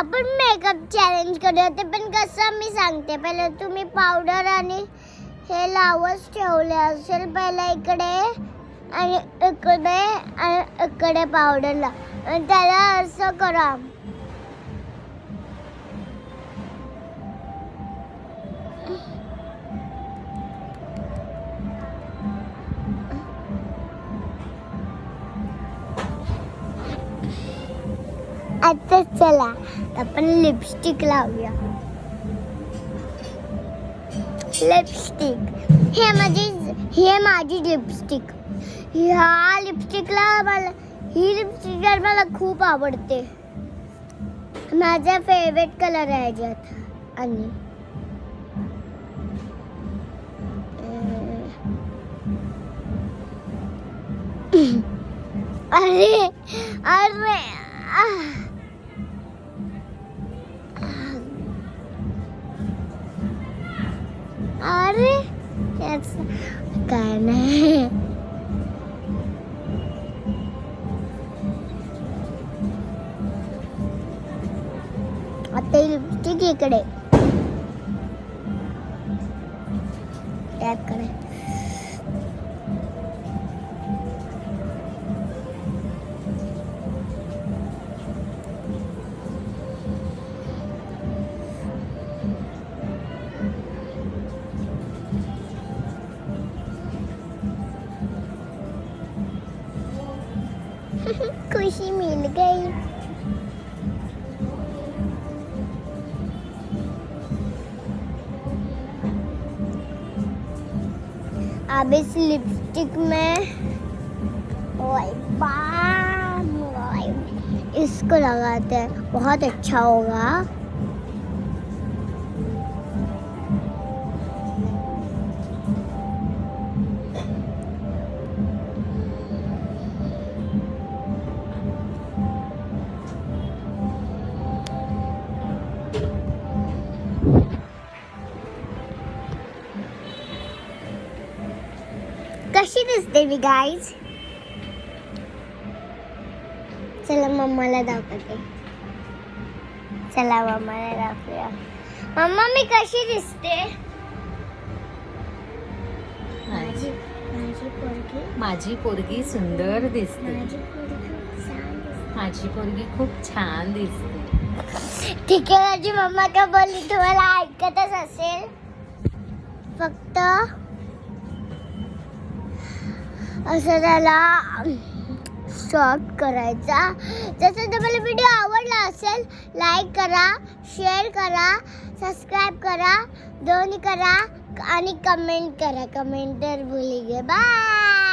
आपण makeup challenge करूया. ते पण कसं मी सांगते. पहिले तुम्ही पावडर आणि हे लावच ठेवले असेल पहिले इकडे आणि इकडे आणि इकडे पावडरला आणि त्याला असं करा. आता चला. आपण लिपस्टिक लावूया. लिपस्टिक हे माझी हे माझी लिपस्टिक ह्या लिपस्टिकला मला ही लिपस्टिक मला खूप आवडते. माझा फेवरेट कलर आहे ह्याच्यात आणि अरे अरे अरे काय नाही. आता ही लिपस्टिक इकडे. त्याकडे खुशी मिल गई। अब इस लिपस्टिक में इसको लगाते हैं। बहुत अच्छा होगा। कशी दिसते मी गाईज चला मम्माला दाखवते चला मम्माला दाखवूया मम्मा मी कशी दिसते माझी माझी पोरगी माझी पोरगी सुंदर दिसते माझी पोरगी छान दिसते. माझी पोरगी खूप छान दिसते. ठीक आहे माझी मम्मा का बोलली तुम्हाला ऐकतच असेल. फक्त असं त्याला शॉर्ट करायचा. जसं तुम्हाला व्हिडिओ आवडला असेल लाईक करा शेअर करा सबस्क्राईब करा दोन्ही करा आणि कमेंट करा. कमेंट तर भुली गे बाय